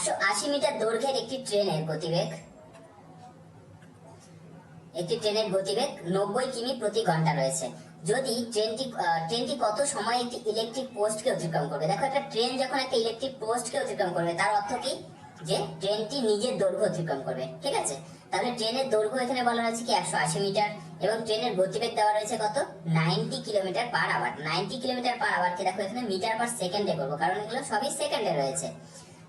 একশো আশি মিটার দৈর্ঘ্যের একটি ট্রেনের গতিবেগ। একটি ট্রেনের গতিবেগ নব্বই কিমি প্রতি ঘণ্টা রয়েছে। যদি ট্রেনটি ট্রেনটি কত সময় একটি ইলেকট্রিক পোস্টকে অতিক্রম করবে? দেখো, একটা ট্রেন যখন একটা ইলেকট্রিক পোস্টকে অতিক্রম করবে, তার অর্থ কি? যে ট্রেনটি নিজের দৈর্ঘ্য অতিক্রম করবে, ঠিক আছে? তাহলে ট্রেনের দৈর্ঘ্য এখানে বলা হয়েছে কি? একশো আশি মিটার, এবং ট্রেনের গতিবেগ দেওয়া রয়েছে কত? Ninety kilometre per hour. Ninety kilometre per আওয়ারকে দেখো, এখানে মিটার পার সেকেন্ডে করব, কারণ এগুলো সবই সেকেন্ডে রয়েছে।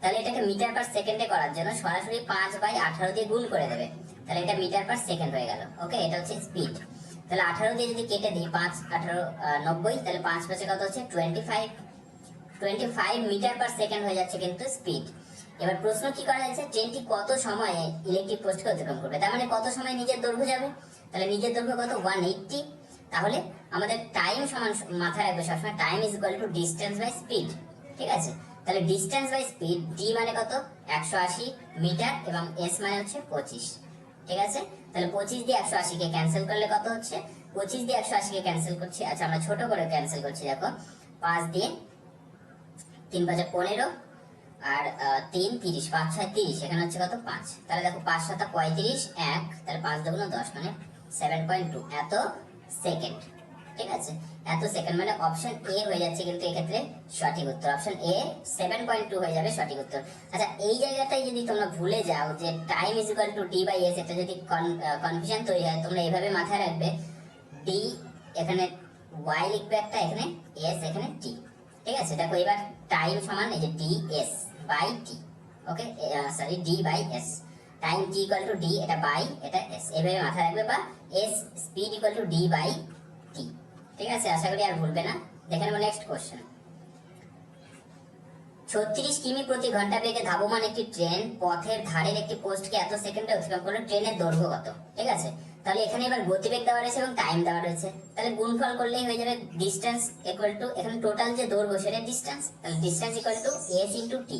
তাহলে এটাকে মিটার পার সেকেন্ডে করার জন্য সরাসরি পাঁচ বাই আঠারো দিয়ে গুণ করে দেবে। তাহলে এটা মিটার পার সেকেন্ড হয়ে গেল। ওকে, এটা হচ্ছে স্পিড। তাহলে আঠারো দিয়ে যদি কেটে দিই, পাঁচ, আঠারো নব্বই, তাহলে পাঁচ পাশে কত হচ্ছে? Twenty five twenty five metre per second হয়ে যাচ্ছে কিন্তু স্পিড। এবার প্রশ্ন কি করা যাচ্ছে ট্রেনটি কত সময়ে ইলেকট্রিক পোস্টকে অতিক্রম করবে? তার মানে কত সময় নিজের দৈর্ঘ্য যাবে? তাহলে নিজের দৈর্ঘ্য কত? ওয়ান এইটটি তাহলে আমাদের টাইম সমান, মাথায় রাখবে সবসময় time is equal to distance by speed ঠিক আছে? তাহলে ডিস্টেন্স বাই স্পিড ডি মানে কত? একশো আশি মিটার এবং এস মানে হচ্ছে পঁচিশ। ঠিক আছে? তাহলে পঁচিশ দিয়ে একশো আশিকে ক্যান্সেল করলে কত হচ্ছে? পঁচিশ দিয়ে একশো আশিকে ক্যান্সেল করছি। আচ্ছা আমরা ছোট করে ক্যান্সেল করছি, দেখো। পাঁচ দিয়ে তিন পাঁচে পনেরো আর তিন তিরিশ, পাঁচ ছয় তিরিশ, এখানে হচ্ছে কত? পাঁচ। তাহলে দেখো, পাঁচ সাতা পঁয়ত্রিশ, এক, তাহলে পাঁচ দুগুণ দশ মানে সেভেন পয়েন্ট টু এত সেকেন্ড ঠিক আছে? এত সেকেন্ড মানে অপশন এ হয়ে যাচ্ছে কিন্তু এক্ষেত্রে সঠিক উত্তর। Option A seven point two হয়ে যাবে সঠিক উত্তর। আচ্ছা এই জায়গাটাই যদি তোমরা ভুলে যাও যে time is equal to D by S এটা যদি কনফিউশন তৈরি হয়, তোমরা এইভাবে মাথায় রাখবে ডি এখানে ওয়াই লিখবে একটা, এখানে এস এখানে টি ঠিক আছে? দেখো, এবার টাইম সমান এই যে D S by T okay sorry D by S time T equal to D এটা বাই এটা এস এভাবে মাথায় রাখবে বা S speed equal to D by ঠিক আছে, আশা করি আর ভুলবে না। দেখে নেব নেক্সট কোশ্চেন ছত্রিশ কিমি প্রতি ঘণ্টা বেগে ধাবমান একটি ট্রেন পথের ধারের একটি পোস্টকে এত সেকেন্ডে অতিক্রম করল ট্রেনের দৈর্ঘ্য কত? ঠিক আছে? তাহলে এখানে এবার গতিবেগ দেওয়া রয়েছে এবং টাইম দেওয়া রয়েছে। তাহলে গুণফল করলেই হয়ে যাবে ডিস্টেন্স ইকুয়াল টু এখানে টোটাল যে দৈর্ঘ্য সেটা ডিস্টেন্স তাহলে distance equal to S into T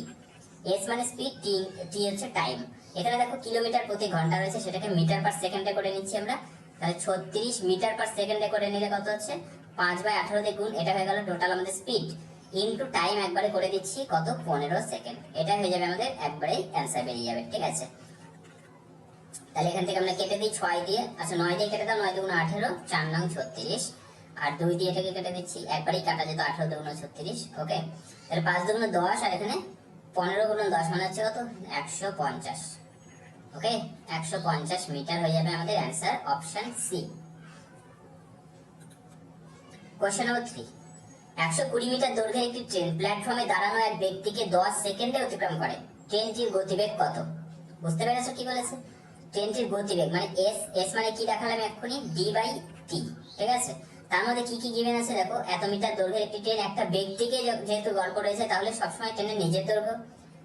S মানে স্পিড টি টি হচ্ছে টাইম এখানে দেখো কিলোমিটার প্রতি ঘণ্টা রয়েছে, সেটাকে মিটার পার সেকেন্ডে করে নিচ্ছি আমরা। তাহলে ছত্রিশ মিটার পার সেকেন্ডে করে নিলে কত হচ্ছে? পাঁচ বাই আঠারো গুণ, এটা হয়ে গেল টোটাল আমাদের স্পিড ইনটু টাইম একবারে করে দিচ্ছি কত? পনেরো সেকেন্ড এটা হয়ে যাবে আমাদের একবারেই অ্যান্সার বেরিয়ে যাবে, ঠিক আছে? তাহলে এখান থেকে আমরা কেটে দিই ছয় দিয়ে। আচ্ছা নয় দিয়ে কেটে দাও, নয় দুগুণ আঠেরো, চার নং ছত্রিশ। আর দুই দিয়ে এটাকে কেটে দিচ্ছি, একবারেই কাটা যেত আঠেরো দুগুণ ছত্রিশ ওকে তাহলে পাঁচ দুগুণ দশ, আর এখানে পনেরো গুণ দশ মানে হচ্ছে কত? একশো পঞ্চাশ। ওকে? একশো পঞ্চাশ মিটার হয়ে যাবে আমাদের answer, option C. Question number three. একশো কুড়ি মিটার দৈর্ঘ্যের একটি ট্রেন প্ল্যাটফর্মে দাঁড়ানো এক ব্যক্তিকে দশ সেকেন্ডে অতিক্রম করে। ট্রেনটির গতিবেগ কত? বুঝতে পেরেছ কি বলেছে? ট্রেনটির গতিবেগ মানে এস এস মানে কি দেখালাম এক্ষুনি? ডি বাই টি ঠিক আছে? তার মধ্যে কি কি গিভেন আছে দেখো? এত মিটার দৈর্ঘ্যের একটি ট্রেন একটা ব্যক্তিকে যেহেতু গল্প রয়েছে তাহলে সবসময় ট্রেনের নিজের দৈর্ঘ্য।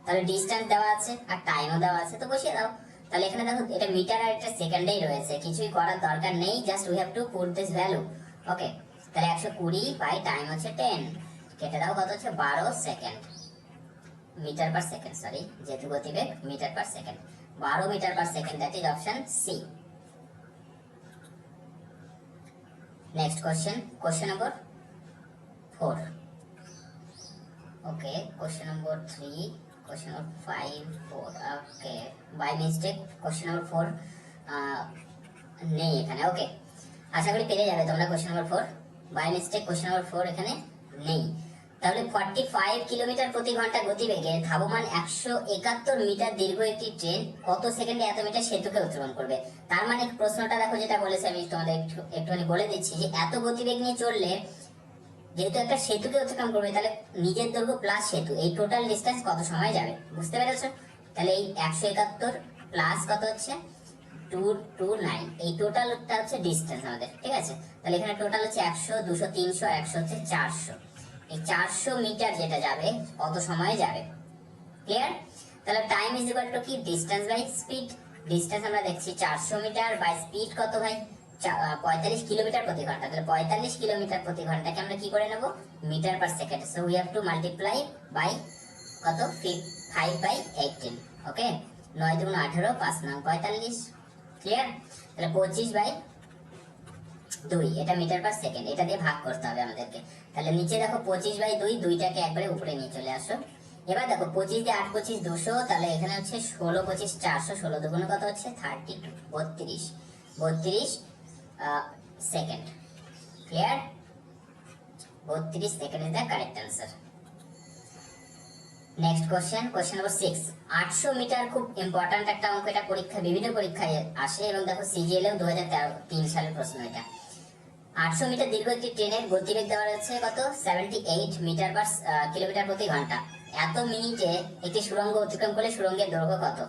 তাহলে ডিস্টেন্স দেওয়া আছে আর টাইমও দেওয়া আছে। তো বসিয়ে দাও। তাহলে এখানে দেখো, এটা মিটার আর একটা সেকেন্ডেই রয়েছে। কিছুই করার দরকার নেই just we have to put this value okay তাহলে একশো কুড়ি বাই টাইম হচ্ছে টেন কেটে দাও, কত হচ্ছে? বারো second metre per second sorry যেহেতু গতিবেগ মিটার পার সেকেন্ড বারো metre per second that is option C next question question number four okay question number three question number five four okay by mistake question number four নেই এখানে okay আশা করি পেরে যাবে তোমরা question number four by mistake question number four এখানে নেই। তাহলে ফর্টি ফাইভ কিলোমিটার প্রতি ঘণ্টা গতিবেগে ধাবমান একশো একাত্তর মিটার দীর্ঘ একটি ট্রেন কত সেকেন্ডে এত মিটার সেতুকে অতিক্রম করবে? তার মানে প্রশ্নটা দেখো যেটা বলেছে, আমি তোমাদের একটু, একটুখানি বলে দিচ্ছি যে এত গতিবেগ নিয়ে চললে যেহেতু একটা সেতুকে অতিক্রম করবে, তাহলে নিজের দৈর্ঘ্য প্লাস সেতু। এই টোটাল ডিস্টেন্স কত সময় যাবে? বুঝতে পেরেছ? তাহলে এই একশো একাত্তর প্লাস কত হচ্ছে? টু টু নাইন এই টোটালটা হচ্ছে ডিস্টেন্স আমাদের, ঠিক আছে? তাহলে এখানে টোটাল হচ্ছে একশো, দুশো, তিনশো, একশো হচ্ছে চারশো। এই চারশো মিটার যেটা যাবে, কত সময়ে যাবে? ক্লিয়ার তাহলে টাইম ইজ ইকুয়াল টু কি? ডিস্টেন্স বাই স্পিড ডিস্টেন্স আমরা দেখছি চারশো মিটার বাই স্পিড কত ভাই? পঁয়তাল্লিশ কিলোমিটার প্রতি ঘণ্টা তাহলে পঁয়তাল্লিশ কিলোমিটার প্রতি ঘন্টাকে আমরা কি করে নেব? Metre per second. So we have to multiply by কত? বাই এইটিন ওকে দুগুণ ক্লিয়ার তাহলে পঁচিশ বাই দুই, এটা মিটার পার সেকেন্ড। এটা দিয়ে ভাগ করতে হবে আমাদেরকে। তাহলে নিচে দেখো পঁচিশ বাই দুই, দুইটাকে একবারে উপরে নিয়ে চলে আসো। এবার দেখো পঁচিশ দিয়ে আট পঁচিশ দুশো, তাহলে এখানে হচ্ছে ষোলো পঁচিশ চারশো, ষোলো দুগুণ কত হচ্ছে? থার্টি টু বত্রিশ। বত্রিশ সেকেন্ড ক্লিয়ার বত্রিশ second is the correct answer next question question number six আটশো মিটার খুব ইম্পর্ট্যান্ট একটা অঙ্ক, এটা পরীক্ষা, বিভিন্ন পরীক্ষায় আসে এবং দেখো সিজিএলএও দু হাজার তিন সালের প্রশ্ন এটা। আটশো মিটার দীর্ঘ একটি ট্রেনের গতিবেগ দেওয়া রয়েছে কত? Seventy eight metre per kilometre প্রতি ঘণ্টা। এত মিনিটে একটি সুড়ঙ্গ অতিক্রম করলে সুড়ঙ্গের দৈর্ঘ্য কত?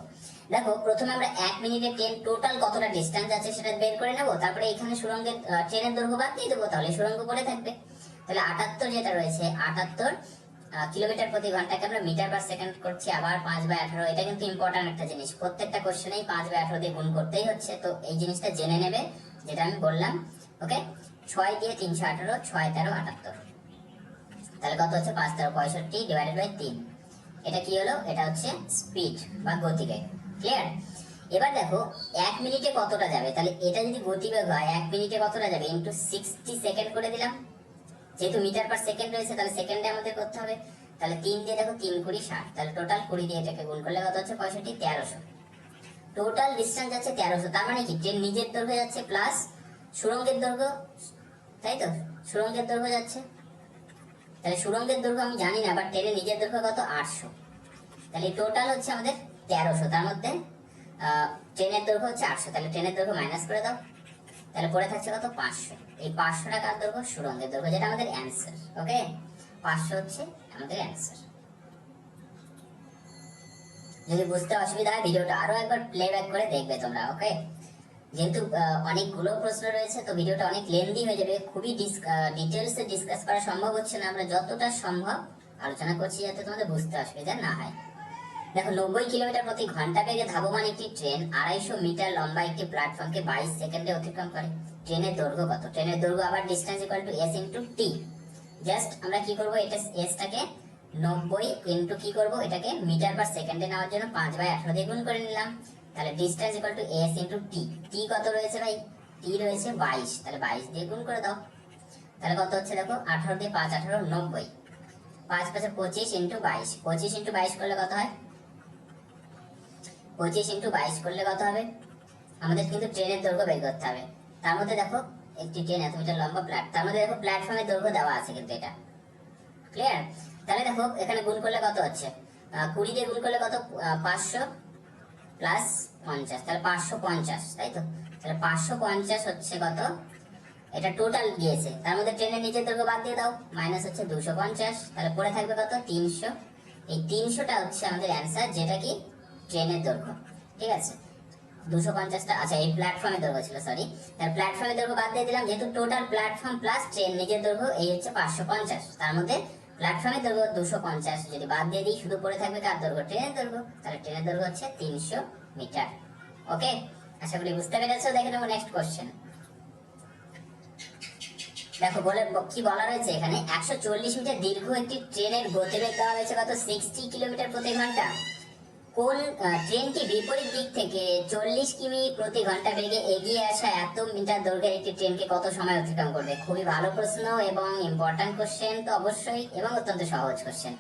দেখো প্রথমে আমরা এক মিনিটে ট্রেন টোটাল কতটা ডিস্টেন্স আছে সেটা বের করে নেব তারপরে এখানে সুড়ঙ্গের আহ, ট্রেনের দৈর্ঘ্য বাদ দিয়ে দেবো তাহলে সুড়ঙ্গ পড়ে থাকবে। তাহলে আটাত্তর যেটা রয়েছে আটাত্তর কিলোমিটার প্রতি ঘন্টাকে আমরা মিটার পার সেকেন্ড করছি আবার পাঁচ বাই আঠারো এটা কিন্তু ইম্পর্ট্যান্ট একটা জিনিস। প্রত্যেকটা কোশ্চেনেই পাঁচ বাই আঠারো দিয়ে গুণ করতেই হচ্ছে তো এই জিনিসটা জেনে নেবে যেটা আমি বললাম ওকে ছয় দিয়ে তিনশো আঠারো ছয় তেরো আটাত্তর। তাহলে কত হচ্ছে? পাঁচ তেরো পঁয়ষট্টি ডিভাইডেড বাই তিন। এটা কি হলো? এটা হচ্ছে স্পিড বা গতিবেগ। ক্লিয়ার এবার দেখো, এক মিনিটে কতটা যাবে? তাহলে এটা যদি গতিবেগ হয়, এক মিনিটে কতটা যাবে? ইন্টু সিক্সটি সেকেন্ড করে দিলাম। যেহেতু মিটার পার সেকেন্ড রয়েছে, তাহলে সেকেন্ডে আমাদের করতে হবে। তাহলে তিন দিয়ে দেখো, তিন কুড়ি ষাট। তাহলে টোটাল কুড়ি দিয়ে এটাকে গুণ করলে কত হচ্ছে? পঁয়ষট্টি, তেরোশো। টোটাল ডিস্টেন্স যাচ্ছে তেরোশো। তার মানে কি? ট্রেন নিজের দৈর্ঘ্য যাচ্ছে প্লাস সুরঙ্গের দৈর্ঘ্য। তাই তো? সুরঙ্গের দৈর্ঘ্য যাচ্ছে। তাহলে সুরঙ্গের দৈর্ঘ্য আমি জানি না বাট ট্রেনের নিজের দৈর্ঘ্য কত? আটশো। তাহলে টোটাল হচ্ছে আমাদের তেরোশো তার মধ্যে। ট্রেনের দৈর্ঘ্য হচ্ছে আটশো। তাহলে ট্রেনের দৈর্ঘ্য মাইনাস করে দাও। তাহলে পড়ে থাকছে কত? পাঁচশো। এই পাঁচশো টাকার দৈর্ঘ্য সুরঙ্গের দৈর্ঘ্য, যেটা আমাদের অ্যান্সার ওকে পাঁচশো হচ্ছে আমাদের অ্যান্সার যদি বুঝতে অসুবিধা হয়, ভিডিওটা আরও একবার প্লেব্যাক করে দেখবে তোমরা ওকে যেহেতু অনেকগুলো প্রশ্ন রয়েছে, তো ভিডিওটা অনেক লেন্দি হয়ে যাবে। খুবই ডিটেলসে ডিসকাস করা সম্ভব হচ্ছে না। আমরা যতটা সম্ভব আলোচনা করছি যাতে তোমাদের বুঝতে অসুবিধা না হয়। দেখো, নব্বই কিলোমিটার প্রতি ঘণ্টা বেগে ধাবমান একটি ট্রেন আড়াইশো মিটার লম্বা একটি প্ল্যাটফর্মকে বাইশ সেকেন্ডে অতিক্রম করে। ট্রেনের দৈর্ঘ্য কত? ট্রেনের দৈর্ঘ্য আবার distance equal to S into T just আমরা কি করব? এটা এসটাকে নব্বই ইন্টু কি করব? এটাকে মিটার পার সেকেন্ডে নেওয়ার জন্য পাঁচ বাই আঠারো দিয়ে গুণ করে নিলাম। তাহলে distance equal to S into T T কত রয়েছে ভাই? টি রয়েছে বাইশ। তাহলে বাইশ দিয়ে গুণ করে দাও। তাহলে কত হচ্ছে দেখো? আঠারো দিয়ে পাঁচ আঠারো নব্বই। পাঁচ পাঁচে পঁচিশ ইন্টু বাইশ। পঁচিশ ইন্টু বাইশ করলে কত হয়? পঁচিশ ইন্টু বাইশ করলে কত হবে? আমাদের কিন্তু ট্রেনের দৈর্ঘ্য বের করতে হবে। তার মধ্যে দেখো, একটি ট্রেন এত মিটার লম্বা প্ল্যাট তার মধ্যে দেখো প্ল্যাটফর্মের দৈর্ঘ্য দেওয়া আছে কিন্তু এটা। ক্লিয়ার তাহলে দেখো, এখানে গুণ করলে কত হচ্ছে? কুড়ি দিয়ে গুণ করলে কত? পাঁচশো প্লাস পঞ্চাশ। তাহলে পাঁচশো পঞ্চাশ, তাই তো? তাহলে পাঁচশো পঞ্চাশ হচ্ছে কত? এটা টোটাল গিয়েছে। তার মধ্যে ট্রেনের নিচের দৈর্ঘ্য বাদ দিয়ে দাও মাইনাস হচ্ছে দুশো পঞ্চাশ। তাহলে পড়ে থাকবে কত? তিনশো। এই তিনশোটা হচ্ছে আমাদের অ্যান্সার যেটা কি? ট্রেনের দৈর্ঘ্য, ঠিক আছে? দুশো পঞ্চাশটা আচ্ছা এই প্ল্যাটফর্মের দৈর্ঘ্য ছিল সরি তার প্ল্যাটফর্মের দৈর্ঘ্য বাদ দিয়ে দিলাম, যেহেতু টোটাল প্ল্যাটফর্ম প্লাস ট্রেন নিজের দৈর্ঘ্য, এই হচ্ছে পাঁচশো পঞ্চাশ। তার মধ্যে প্ল্যাটফর্মের দৈর্ঘ্য দুশো পঞ্চাশ, যদি বাদ দিয়ে দিই, শুধু পড়ে থাকবে কার দৈর্ঘ্য? ট্রেনের দৈর্ঘ্য। তাহলে ট্রেনের দৈর্ঘ্য হচ্ছে তিনশো মিটার। ওকে আশা করি বুঝতে পেরেছ, দেখে নেব নেক্সট কোশ্চেন দেখো, বলে, কি বলা রয়েছে এখানে? একশো চল্লিশ মিটার দীর্ঘ একটি ট্রেনের গতিবেগ দেওয়া রয়েছে কত? সিক্সটি কিলোমিটার প্রতি ঘণ্টা। কোন ট্রেনটি বিপরীত দিক থেকে চল্লিশ কিমি প্রতি ঘণ্টা বেগে এগিয়ে আসা এত মিটার দৈর্ঘ্যের একটি ট্রেনকে কত সময় অতিক্রম করবে? খুবই ভালো প্রশ্ন এবং ইম্পর্ট্যান্ট কোশ্চেন তো অবশ্যই এবং অত্যন্ত সহজ কোশ্চেন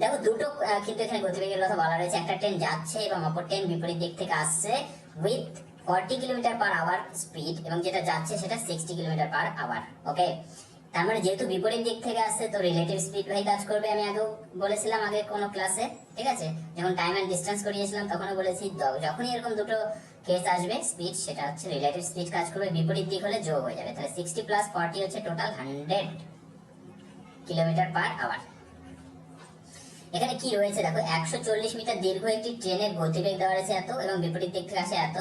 দেখো, দুটো কিন্তু এখানে গতিবেগের কথা বলা রয়েছে। একটা ট্রেন যাচ্ছে এবং অপর ট্রেন বিপরীত দিক থেকে আসছে with forty kilometre per hour speed এবং যেটা যাচ্ছে সেটা sixty kilometre per hour okay তার মানে যেহেতু বিপরীত দিক থেকে আসছে, তো রিলেটিভ স্পিড ভাই কাজ করবে আমি আগেও বলেছিলাম আগে কোনো ক্লাসে ঠিক আছে? যখন টাইম অ্যান্ড ডিস্টেন্স করিয়েছিলাম তখনও বলেছি যখনই এরকম দুটো কেস আসবে স্পিড সেটা হচ্ছে রিলেটিভ স্পিড কাজ করবে, বিপরীত দিক হলে যোগ হয়ে যাবে। তাহলে সিক্সটি প্লাস ফর্টি হচ্ছে total hundred kilometre per hour এখানে কি রয়েছে? দেখো, একশো চল্লিশ মিটার দীর্ঘ একটি ট্রেনের গতিবেগ দেওয়া রয়েছে এত এবং বিপরীত দিক থেকে আসে এত।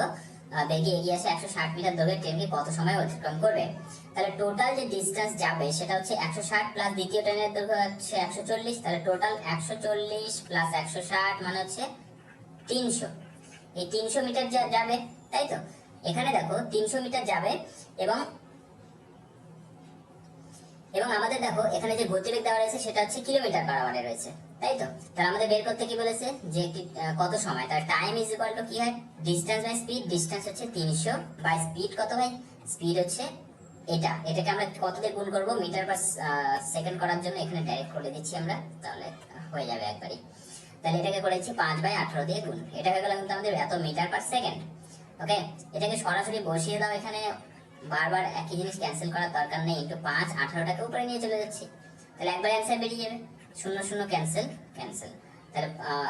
বেগে এগিয়ে আসে একশো ষাট মিটার দৌড়ের ট্রেনকে কত সময় অতিক্রম করবে? তাহলে টোটাল যে ডিস্টেন্স যাবে, সেটা হচ্ছে একশো ষাট প্লাস দ্বিতীয় ট্রেনের দৈর্ঘ্য হচ্ছে একশো চল্লিশ, তাহলে টোটাল একশো চল্লিশ প্লাস একশো ষাট মানে হচ্ছে তিনশো। এই তিনশো মিটার যাবে, তাই তো? এখানে দেখো তিনশো মিটার যাবে এবং এবং আমাদের দেখো, এখানে যে গতিবেগ দেওয়া রয়েছে, সেটা হচ্ছে কিলোমিটার পার আওয়ারে রয়েছে, তাই তো? তাহলে আমাদের বের করতে কি বলেছে? যে কত সময়? তার টাইম ইজ ইকুয়াল টু কি হয়? ডিস্টেন্স বাই স্পিড ডিস্টেন্স হচ্ছে তিনশো বাই স্পিড কত হয়? স্পিড হচ্ছে এটা। এটাকে আমরা কত দিয়ে গুণ করব? মিটার পার সেকেন্ড করার জন্য এখানে ডাইরেক্ট করে দিচ্ছি আমরা, তাহলে হয়ে যাবে একবারই। তাহলে এটাকে করেছি পাঁচ বাই আঠারো দিয়ে গুণ। এটা হয়ে গেল কিন্তু আমাদের এত মিটার পার সেকেন্ড ওকে এটাকে সরাসরি বসিয়ে দাও এখানে। বারবার একই জিনিস ক্যান্সেল করার দরকার নেই। ইন্টু পাঁচ, আঠারোটাকে উপরে নিয়ে চলে যাচ্ছি। তাহলে একবার অ্যান্সার বেরিয়ে যাবে। শূন্য শূন্য ক্যান্সেল ক্যান্সেল তাহলে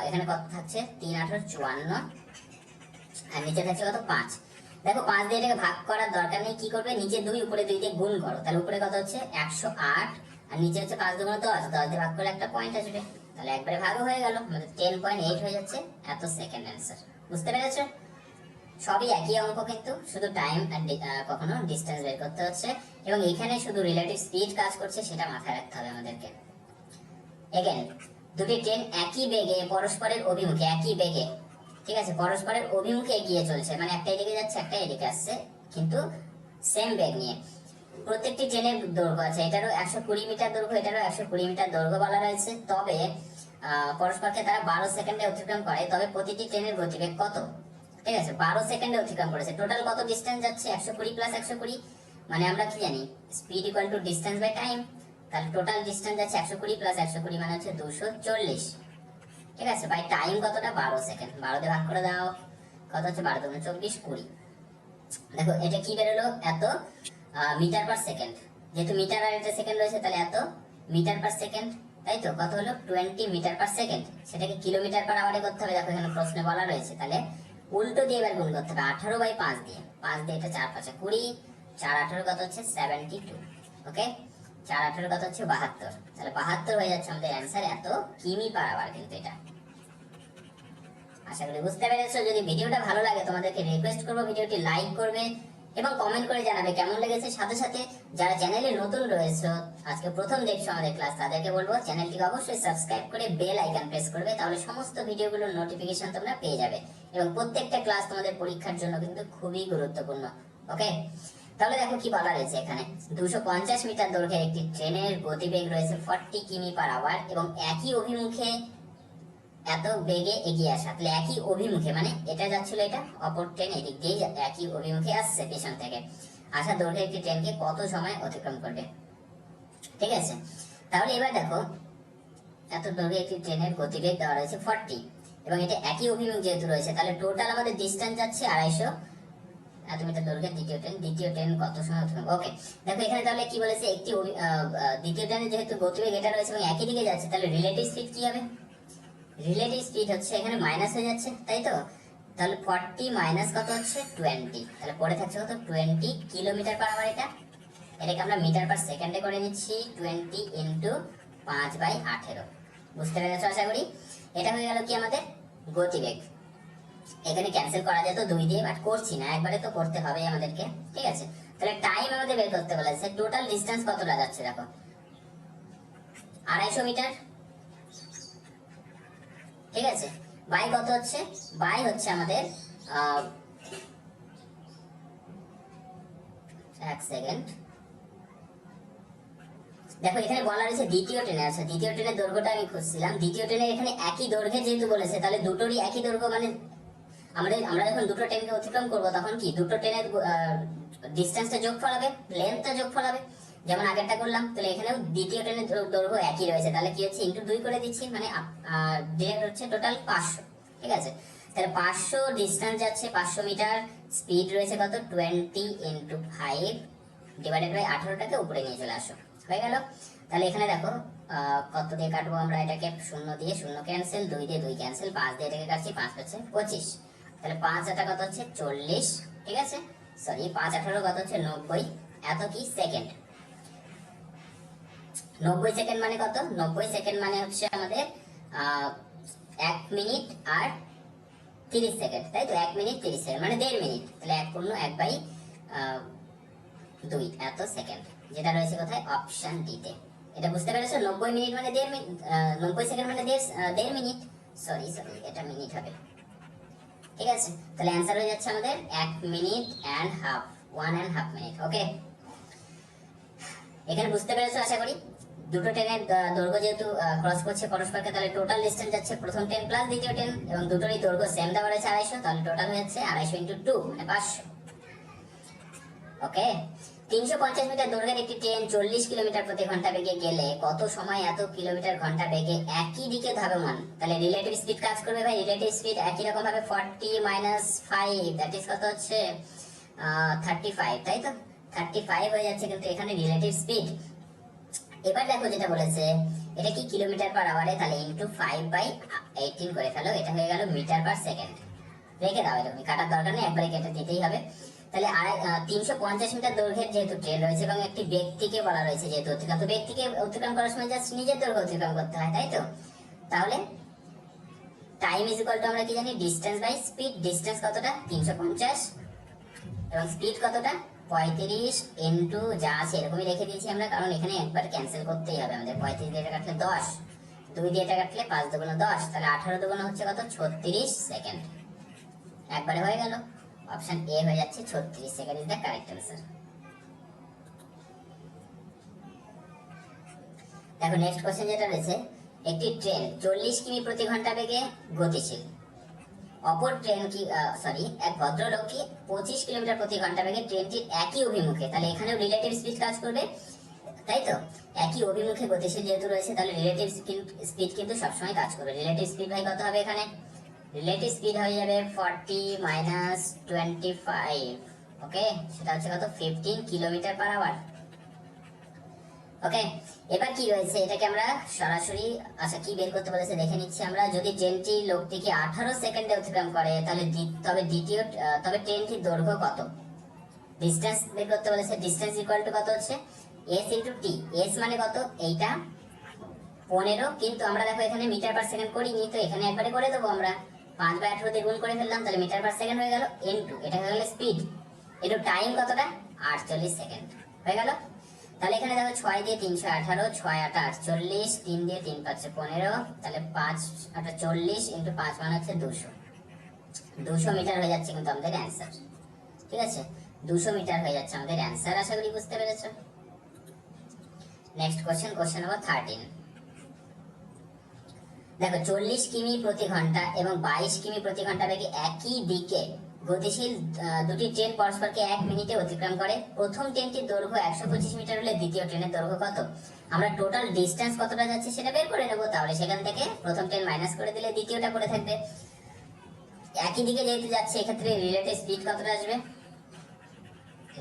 এখানে কত থাকছে? তিন, আঠারো, চুয়ান্ন। আর নিচে থাকছে কত? পাঁচ। দেখো, পাঁচ দিয়ে এটাকে ভাগ করার দরকার নেই। কি করবে? নিচে দুই উপরে দুই দিয়ে গুণ করো। তাহলে উপরে কত হচ্ছে? একশো আট। আর নিচে হচ্ছে পাঁচ দুগুণ দশ। দশ দিয়ে ভাগ করলে একটা পয়েন্ট আসবে। তাহলে একবারে ভাগও হয়ে গেল। টেন পয়েন্ট এইট হয়ে যাচ্ছে। এত সেকেন্ড অ্যান্সার বুঝতে পেরেছ? সবই একই অঙ্ক কিন্তু, শুধু টাইম কখনো ডিস্টেন্স বের করতে হচ্ছে এবং এখানে শুধু রিলেটিভ স্পিড কাজ করছে সেটা মাথায় রাখতে হবে আমাদেরকে। এগেন দুটি ট্রেন একই বেগে, পরস্পরের অভিমুখে, একই বেগে, ঠিক আছে? পরস্পরের অভিমুখে এগিয়ে চলছে মানে একটা এদিকে যাচ্ছে, একটা এদিকে আসছে, কিন্তু সেম বেগ নিয়ে। প্রত্যেকটি ট্রেনের দৈর্ঘ্য আছে, এটারও একশো কুড়ি মিটার দৈর্ঘ্য, এটারও একশো কুড়ি মিটার দৈর্ঘ্য বলা রয়েছে, তবে পরস্পরকে তারা বারো সেকেন্ডে অতিক্রম করে, তবে প্রতিটি ট্রেনের গতিবেগ কত? ঠিক আছে, বারো সেকেন্ডে অতিক্রম করেছে। টোটাল কত ডিস্টেন্স যাচ্ছে? একশো কুড়ি প্লাস একশো কুড়ি? মানে আমরা কি জানি? Speed equal to distance by time তাহলে টোটাল ডিস্টেন্স যাচ্ছে একশো কুড়ি প্লাস একশো কুড়ি মানে হচ্ছে দুশো চল্লিশ। ঠিক আছে বাই টাইম কতটা? বারো সেকেন্ড বারো দিয়ে ভাগ করে দাও। কত হচ্ছে? বারো দুগুণ চব্বিশ কুড়ি। দেখো, এটা কি বেরোলো? এত মিটার পার সেকেন্ড যেহেতু মিটার আর এটা সেকেন্ড রয়েছে, তাহলে এত মিটার পার সেকেন্ড তাই তো? কত হলো? টোয়েন্টি মিটার পার সেকেন্ড সেটাকে কিলোমিটার পার আওয়ারে করতে হবে। দেখো, এখানে প্রশ্নে বলা রয়েছে। তাহলে উল্টো দিয়ে এবার গুণ করতে হবে। আঠারো বাই পাঁচ দিয়ে। পাঁচ দিয়ে এটা চার পাঁচে কুড়ি। চার আঠারো কত হচ্ছে? সেভেন্টি টু ওকে চার আঠারো কত হচ্ছে? বাহাত্তর। তাহলে বাহাত্তর হয়ে যাচ্ছে আমাদের অ্যান্সার এত কিমি পার আওয়ার কিন্তু এটা। আশা করি বুঝতে পেরেছ। যদি ভিডিওটা ভালো লাগে তোমাদেরকে রিকোয়েস্ট করব। ভিডিওটি লাইক করবে। এবং কমেন্ট করে জানাবে কেমন লেগেছে। সাথে সাথে যারা চ্যানেলে নতুন রয়েছে, আজকে প্রথম দেখছ আমাদের ক্লাস তাদেরকে বলব চ্যানেলটিকে অবশ্যই সাবস্ক্রাইব করে বেল আইকন প্রেস করবে, তাহলে সমস্ত ভিডিওগুলোর নোটিফিকেশন তোমরা পেয়ে যাবে। এবং প্রত্যেকটা ক্লাস তোমাদের পরীক্ষার জন্য কিন্তু খুবই গুরুত্বপূর্ণ ওকে তাহলে দেখো কি বলা রয়েছে এখানে। দুশো পঞ্চাশ মিটার দৈর্ঘ্যের একটি ট্রেনের গতিবেগ রয়েছে ফর্টি কিমি পার আওয়ার এবং একই অভিমুখে এত বেগে এগিয়ে আসা, তাহলে একই অভিমুখে মানে এটা যাচ্ছিল এটা, অপর ট্রেন এদিক দিয়ে একই অভিমুখে আসছে পেছন থেকে। আসা দৈর্ঘ্যের একটি ট্রেনকে কত সময় অতিক্রম করবে? ঠিক আছে? তাহলে এবার দেখো, এত দৈর্ঘ্যের একটি ট্রেনের গতিবেগ দেওয়া রয়েছে ফর্টি এবং এটা একই অভিমুখ যেহেতু রয়েছে, তাহলে টোটাল আমাদের ডিস্টেন্স যাচ্ছে আড়াইশো। এত মিটার দৈর্ঘ্যের দ্বিতীয় ট্রেন দ্বিতীয় ট্রেন কত সময় অতিক্রম ওকে দেখো এখানে তাহলে কি বলেছে, একটি দ্বিতীয় ট্রেনের যেহেতু গতিবেগ এটা রয়েছে এবং একই দিকে যাচ্ছে, তাহলে রিলেটিভ স্পিড কি হবে? রিলেটিভ স্পিড হচ্ছে, এখানে মাইনাস হয়ে যাচ্ছে, তাই তো? তাহলে ফর্টি মাইনাস কত হচ্ছে? টোয়েন্টি তাহলে পরে থাকছে কত? টোয়েন্টি কিলোমিটার পার আওয়ার এটা। এটাকে আমরা মিটার পার সেকেন্ডে করে নিচ্ছি টোয়েন্টি ইন্টু পাঁচ বাই আঠেরো। বুঝতে পেরেছ আশা করি? এটা হয়ে গেল কি আমাদের? গতিবেগ। এখানে ক্যান্সেল করা যেত দুই দিয়ে বাট করছি না, একবারে তো করতে হবে আমাদেরকে, ঠিক আছে? তাহলে টাইম আমাদের বের করতে বলেছে টোটাল ডিস্টেন্স কতটা যাচ্ছে দেখো? আড়াইশো মিটার ঠিক আছে? বাই কত হচ্ছে? বাই হচ্ছে আমাদের দেখো, এখানে বলা রয়েছে দ্বিতীয় ট্রেনে। আছে দ্বিতীয় ট্রেনের দৈর্ঘ্যটা আমি খুঁজছিলাম। দ্বিতীয় ট্রেনের এখানে একই দৈর্ঘ্যে যেহেতু বলেছে, তাহলে দুটোরই একই দৈর্ঘ্য মানে আমাদের, আমরা যখন দুটো ট্রেনকে অতিক্রম করব, তখন কি দুটো ট্রেনের ডিস্টেন্সটা যোগ ফলাবে লেন্থটা যোগ ফলাবে যেমন আগেরটা করলাম, তাহলে এখানেও দ্বিতীয় ট্রেনের দৈর্ঘ্য একই রয়েছে। তাহলে কি হচ্ছে ইন্টু দুই করে দিচ্ছি মানে ডিরেক্ট হচ্ছে টোটাল পাঁচশো, ঠিক আছে? তাহলে পাঁচশো ডিস্টেন্স যাচ্ছে, পাঁচশো মিটার স্পিড রয়েছে কত? Twenty into five divided by আঠারোটাকে উপরে নিয়ে চলে আসো। হয়ে গেল। তাহলে এখানে দেখো কত দিয়ে কাটবো আমরা এটাকে? শূন্য দিয়ে শূন্য ক্যান্সেল দুই দিয়ে দুই ক্যান্সেল পাঁচ দিয়ে এটাকে কাটছি, পাঁচ হচ্ছে পঁচিশ। তাহলে পাঁচ আটা কত হচ্ছে? চল্লিশ, ঠিক আছে? সরি পাঁচ আঠারো কত হচ্ছে? নব্বই। এত কি? সেকেন্ড নব্বই সেকেন্ড মানে কত? নব্বই সেকেন্ড মানে হচ্ছে আমাদের আহ, এক মিনিট আর তিরিশ সেকেন্ড তাই তো? এক মিনিট তিরিশ সেকেন্ড মানে দেড় মিনিট। তাহলে এক পূর্ণ এক বাই আহ, দুই এত সেকেন্ড যেটা রয়েছে কোথায়? অপশন ডিতে এটা বুঝতে পেরেছ? নব্বই মিনিট মানে দেড় মিনিট নব্বই সেকেন্ড মানে দেড় আহ, দেড় মিনিট। সরি সরি এটা মিনিট হবে। ঠিক আছে? তাহলে অ্যান্সার হয়ে যাচ্ছে আমাদের এক minute and half one and half minute okay এখানে বুঝতে পেরেছ, আশা করি? দুটো ট্রেনের দৈর্ঘ্য যেহেতু ক্রস করছে পরস্পরকে, তাহলে টোটাল ডিস্টেন্স যাচ্ছে প্রথম ট্রেন প্লাস দ্বিতীয় ট্রেন এবং দুটোরই দৈর্ঘ্য সেম দেওয়া রয়েছে আড়াইশো, তাহলে টোটাল হয়ে যাচ্ছে আড়াইশো ইন্টু টু মানে পাঁচশো। ওকে তিনশো পঞ্চাশ মিটার দৈর্ঘ্যের একটি ট্রেন চল্লিশ কিলোমিটার প্রতি ঘণ্টা বেগে গেলে কত সময়, এত কিলোমিটার ঘণ্টা বেগে একই দিকে ধাবমান? তাহলে রিলেটিভ স্পিড কাজ করবে ভাই রিলেটিভ স্পিড একই রকম ভাবে forty minus five that is কত হচ্ছে থার্টি ফাইভ তাই তো? থার্টি ফাইভ হয়ে যাচ্ছে, কিন্তু এখানে রিলেটিভ স্পিড এবার দেখো যেটা বলেছে, এটা কি কিলোমিটার পার আওয়ারে তাহলে ইন্টু ফাইভ বাই এইটিন করে ফেলো, এটা হয়ে গেল মিটার পার সেকেন্ড রেখে দাও এরকম কাটার দরকার নেই, একবারে কেটে দিতেই হবে। তাহলে আড়াই তিনশো পঞ্চাশ মিটার দৈর্ঘ্যের যেহেতু ট্রেন রয়েছে এবং একটি ব্যক্তিকে বলা রয়েছে যেহেতু অতিক্রম তো ব্যক্তিকে অতিক্রম করার সময় জাস্ট নিজের দৈর্ঘ্য অতিক্রম করতে হয়, তাই তো? তাহলে টাইম ইজ ইকুয়াল টু আমরা কি জানি ডিস্টেন্স বাই স্পিড ডিস্টেন্স কতটা? তিনশো পঞ্চাশ, এবং স্পিড কতটা? পঁয়ত্রিশ ইন্টু যা আছে এরকমই রেখে দিয়েছি আমরা, কারণ এখানে একবার ক্যান্সেল করতেই হবে আমাদের। পঁয়ত্রিশ দিয়ে কাটলে দশ, দুই দিয়ে এটা কাটলে পাঁচ দুগুণ দশ, তাহলে আঠারো দুগুণ হচ্ছে কত? ছত্রিশ সেকেন্ড একবারে হয়ে গেল। অপশন এ হয়ে যাচ্ছে ছত্রিশ second is the correct answer দেখো নেক্সট কোশ্চেন যেটা রয়েছে, একটি ট্রেন চল্লিশ কিমি প্রতি ঘণ্টা বেগে গতিশীল। অপর ট্রেন কি সরি এক ভদ্রলোক কি পঁচিশ কিলোমিটার প্রতি ঘণ্টা বেগে ট্রেনটির একই অভিমুখে। তাহলে এখানেও রিলেটিভ স্পিড কাজ করবে, তাই তো? একই অভিমুখে গতিশীল যেহেতু রয়েছে, তাহলে রিলেটিভ স্পিড কিন্তু সবসময় কাজ করবে। রিলেটিভ স্পিড ভাই কত হবে এখানে? রিলেটিভ স্পিড হয়ে যাবে forty minus twenty five okay সেটা হচ্ছে কত? Fifteen kilometre per hour okay এবার কি রয়েছে এটাকে আমরা সরাসরি আচ্ছা কি বের করতে বলেছে? দেখে নিচ্ছি আমরা। যদি ট্রেনটি লোকটিকে আঠারো সেকেন্ডে অতিক্রম করে, তাহলে তবে দ্বিতীয় তবে ট্রেনটির দৈর্ঘ্য কত? ডিস্টেন্স বের করতে বলেছে। ডিস্টেন্স ইকুয়াল টু কত হচ্ছে? এস ইন্টু টি এস মানে কত? এইটা পনেরো। কিন্তু আমরা দেখো এখানে মিটার পার সেকেন্ড করিনি, তো এখানে একবারে করে দেবো আমরা। পাঁচ বাই আঠারো দিয়ে গুণ করে ফেললাম, তাহলে মিটার পার সেকেন্ড হয়ে গেল এন টু এটা হয়ে গেল স্পিড একটু টাইম কতটা? আটচল্লিশ সেকেন্ড হয়ে গেল? তাহলে এখানে দেখো ছয় দিয়ে তিনশো আঠারো, ছয় আটা আটচল্লিশ, তিন দিয়ে তিন পাঁচশো পনেরো, তাহলে পাঁচ আটা চল্লিশ ইন্টু পাঁচ মানে হচ্ছে দুশো। দুশো মিটার হয়ে যাচ্ছে কিন্তু আমাদের অ্যান্সার ঠিক আছে? দুশো মিটার হয়ে যাচ্ছে আমাদের অ্যান্সার আশা করি বুঝতে পেরেছ? Next question question number thirteen দেখো, চল্লিশ কিমি প্রতি ঘণ্টা এবং বাইশ কিমি প্রতি ঘণ্টা বেগে একই দিকে গতিশীল দুটি ট্রেন পরস্পরকে এক মিনিটে অতিক্রম করে। প্রথম ট্রেনটির দৈর্ঘ্য একশো পঁচিশ মিটার হলে দ্বিতীয় ট্রেনের দৈর্ঘ্য কত? আমরা টোটাল ডিস্টেন্স কতটা যাচ্ছে সেটা বের করে নেব তাহলে সেখান থেকে প্রথম ট্রেন মাইনাস করে দিলে দ্বিতীয়টা করে থাকবে। একই দিকে যেহেতু যাচ্ছে এক্ষেত্রে রিলেটিভ স্পিড কতটা আসবে?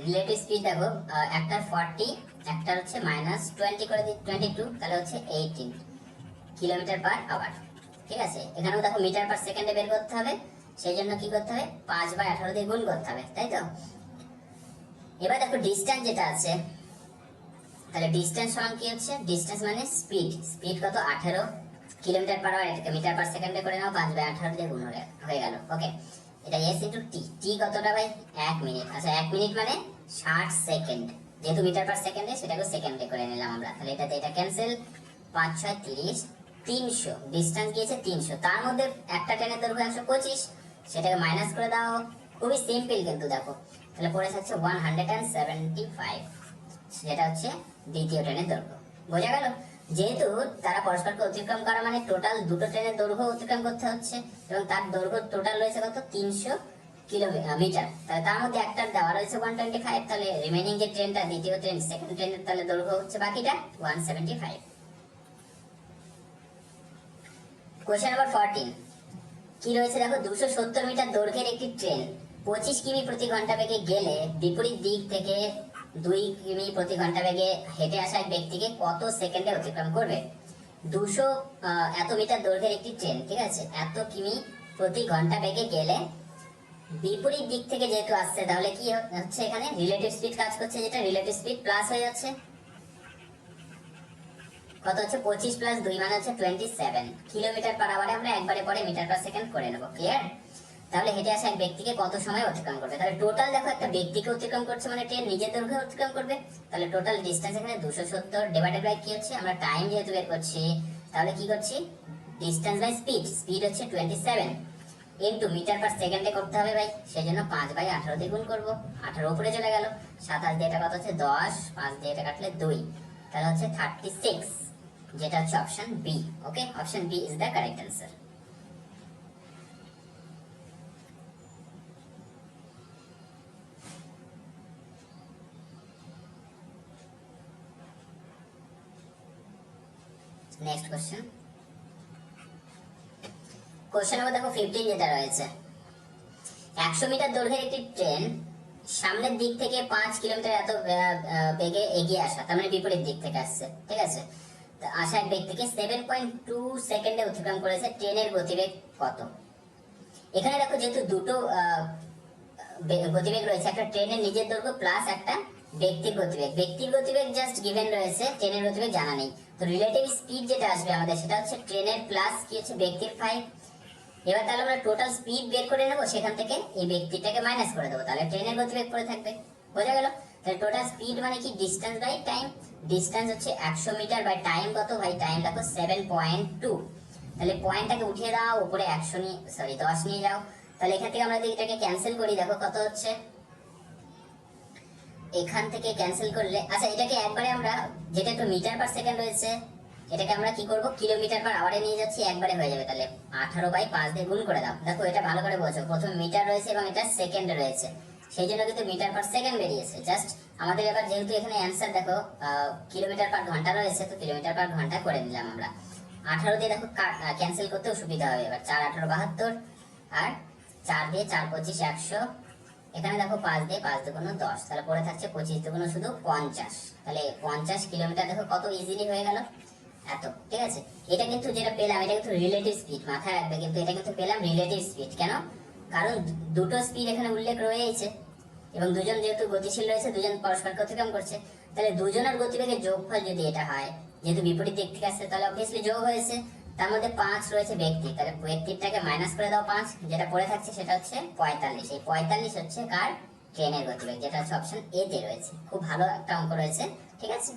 রিলেটিভ স্পিড দেখো আহ, একটার ফর্টি একটা হচ্ছে মাইনাস টোয়েন্টি করে দিই টোয়েন্টি টু তাহলে হচ্ছে এইটিন কিলোমিটার পার আওয়ার ঠিক আছে? এখানেও দেখো মিটার পার সেকেন্ডে বের করতে হবে। সেই জন্য কি করতে হবে? পাঁচ বাই আঠারো দিয়ে গুণ করতে হবে, তাই তো? এবার দেখো ডিস্টেন্স যেটা আছে, তাহলে ডিস্টেন্স সমান কি হচ্ছে? ডিস্টেন্স মানে স্পিড স্পিড কত? আঠারো কিলোমিটার পার আওয়ার এটাকে মিটার পার সেকেন্ডে করে নাও, পাঁচ বাই আঠারো দিয়ে গুণ হয়ে গেল ওকে এটা এস ইন্টু টি টি কতটা ভাই? এক মিনিট আচ্ছা এক মিনিট মানে ষাট সেকেন্ড যেহেতু মিটার পার সেকেন্ডে সেটাকে সেকেন্ডে করে নিলাম আমরা, তাহলে এটাতে এটা ক্যান্সেল পাঁচ, ছয়, তিরিশ, তিনশো ডিস্টেন্স গিয়েছে তিনশো, তার মধ্যে একটা ট্রেনের দৈর্ঘ্য একশো পঁচিশ সেটাকে মাইনাস করে দাও। খুবই সিম্পল কিন্তু দেখো। তাহলে পড়ে থাকছে one hundred and seventy five সেটা হচ্ছে দ্বিতীয় ট্রেনের দৈর্ঘ্য। বোঝা গেল? যেহেতু তারা পরস্পরকে অতিক্রম করা মানে টোটাল দুটো ট্রেনের দৈর্ঘ্য অতিক্রম করতে হচ্ছে এবং তার দৈর্ঘ্য টোটাল রয়েছে কত? তিনশো কিলোমিটার তাহলে তার মধ্যে একটা দেওয়া রয়েছে ওয়ান টোয়েন্টি ফাইভ তাহলে রিমেনিং যে ট্রেনটা, দ্বিতীয় ট্রেন সেকেন্ড ট্রেনের তাহলে দৈর্ঘ্য হচ্ছে বাকিটা one seventy five question number fourteen কি রয়েছে দেখো, দুশো সত্তর মিটার দৈর্ঘ্যের একটি ট্রেন পঁচিশ কিমি প্রতি ঘণ্টা বেগে গেলে বিপরীত দিক থেকে দুই কিমি প্রতি ঘণ্টা বেগে হেঁটে আসা এক ব্যক্তিকে কত সেকেন্ডে অতিক্রম করবে? দুশো এত মিটার দৈর্ঘ্যের একটি ট্রেন ঠিক আছে? এত কিমি প্রতি ঘণ্টা বেগে গেলে বিপরীত দিক থেকে যেহেতু আসছে, তাহলে কি হচ্ছে এখানে? রিলেটিভ স্পিড কাজ করছে যেটা রিলেটিভ স্পিড প্লাস হয়ে যাচ্ছে। কত হচ্ছে? পঁচিশ প্লাস দুই মানে হচ্ছে টোয়েন্টি সেভেন কিলোমিটার পার আওয়ারে আমরা একবারে পরে মিটার পার সেকেন্ড করে নেব ক্লিয়ার তাহলে হেঁটে আসা এক ব্যক্তিকে কত সময় অতিক্রম করবে? তাহলে টোটাল দেখো, একটা ব্যক্তিকে অতিক্রম করছে মানে ট্রেন নিজের দৈর্ঘ্যে অতিক্রম করবে। তাহলে টোটাল ডিস্টেন্স এখানে দুশো সত্তর ডিভাইডেড বাই কি হচ্ছে? আমরা টাইম যেহেতু বের করছি, তাহলে কি করছি? ডিস্টেন্স বাই স্পিড স্পিড হচ্ছে twenty seven into metre per সেকেন্ডে করতে হবে ভাই সেই জন্য পাঁচ বাই আঠারো দিয়ে গুণ করব। আঠারো উপরে চলে গেল, সাতাশ দিয়ে এটা কত হচ্ছে? দশ, পাঁচ দিয়ে এটা কাটলে দুই। তাহলে হচ্ছে থার্টি সিক্স যেটা হচ্ছে option B okay option B is the correct answer next question question number দেখো ফিফটিন যেটা রয়েছে। একশো মিটার দৈর্ঘ্যের একটি ট্রেন সামনের দিক থেকে পাঁচ কিলোমিটার এত বেগে এগিয়ে আসা, তার মানে বিপরীত দিক থেকে আসছে, ঠিক আছে? তো আসা এক ব্যক্তিকে সেভেন পয়েন্ট টু সেকেন্ডে অতিক্রম করেছে ট্রেনের গতিবেগ কত? এখানে দেখো যেহেতু দুটো গতিবেগ রয়েছে, একটা ট্রেনের নিজের দৈর্ঘ্য প্লাস একটা ব্যক্তির গতিবেগ। ব্যক্তির গতিবেগ জাস্ট গিভেন রয়েছে, ট্রেনের গতিবেগ জানা নেই। তো রিলেটিভ স্পিড যেটা আসবে আমাদের, সেটা হচ্ছে ট্রেনের প্লাস কি হচ্ছে? ব্যক্তির ফাইভ এবার তাহলে আমরা টোটাল স্পিড বের করে নেব, সেখান থেকে এই ব্যক্তিটাকে মাইনাস করে দেবো। তাহলে ট্রেনের গতিবেগ পড়ে থাকবে। বোঝা গেল? তাহলে টোটাল স্পিড মানে কি? ডিস্টেন্স বাই টাইম ডিস্টেন্স হচ্ছে একশো মিটার বাই টাইম কত বাই টাইম দেখো সেভেন পয়েন্ট টু তাহলে পয়েন্টটাকে উঠিয়ে দাও, উপরে একশো নিয়ে সরি দশ নিয়ে যাও। তাহলে এখান থেকে আমরা যদি এটাকে ক্যান্সেল করি, দেখো কত হচ্ছে। এখান থেকে ক্যান্সেল করলে আচ্ছা এটাকে একবারে আমরা যেটা একটু মিটার পার সেকেন্ড রয়েছে, এটাকে আমরা কি করব? কিলোমিটার পার আওয়ারে নিয়ে যাচ্ছি, একবারে হয়ে যাবে। তাহলে আঠারো বাই পাঁচ দিয়ে গুণ করে দাও। দেখো, এটা ভালো করে বোঝো। প্রথম মিটার রয়েছে এবং এটা সেকেন্ড রয়েছে। সেই জন্য কিন্তু মিটার পার সেকেন্ড বেরিয়েছে। জাস্ট আমাদের এবার যেহেতু এখানে অ্যান্সার দেখো কিলোমিটার পার ঘণ্টা রয়েছে, তো কিলোমিটার পার ঘণ্টা করে নিলাম আমরা। আঠারো দিয়ে দেখো ক্যান্সেল করতেও সুবিধা হবে এবার। চার আঠারো বাহাত্তর আর চার দিয়ে চার পঁচিশ একশো। এখানে দেখো পাঁচ দিয়ে পাঁচ দুগুণ দশ, তাহলে পরে থাকছে পঁচিশ দুগুণ শুধু পঞ্চাশ। তাহলে পঞ্চাশ কিলোমিটার দেখো কত ইজিলি হয়ে গেল? এত, ঠিক আছে? এটা কিন্তু যেটা পেলাম, এটা কিন্তু রিলেটিভ স্পিড মাথায় রাখবে কিন্তু, এটা কিন্তু পেলাম রিলেটিভ স্পিড কেন? কারণ দুটো স্পিড এখানে উল্লেখ রয়েছে এবং দুজন যেহেতু গতিশীল রয়েছে, দুজন পরস্পরকে অতিক্রম করছে, তাহলে দুজনের গতিবেগের যোগফল যদি এটা হয়, যেহেতু বিপরীত দিক থেকে আসছে, তাহলে অবভিয়াসলি যোগ হয়েছে। তার মধ্যে পাঁচ রয়েছে ব্যক্তি তাহলে ব্যক্তিটাকে মাইনাস করে দাও পাঁচ, যেটা পড়ে থাকছে সেটা হচ্ছে পঁয়তাল্লিশ। এই পঁয়তাল্লিশ হচ্ছে কার? ট্রেনের গতিবেগ, যেটা হচ্ছে অপশন এ তে রয়েছে। খুব ভালো একটা অঙ্ক রয়েছে, ঠিক আছে?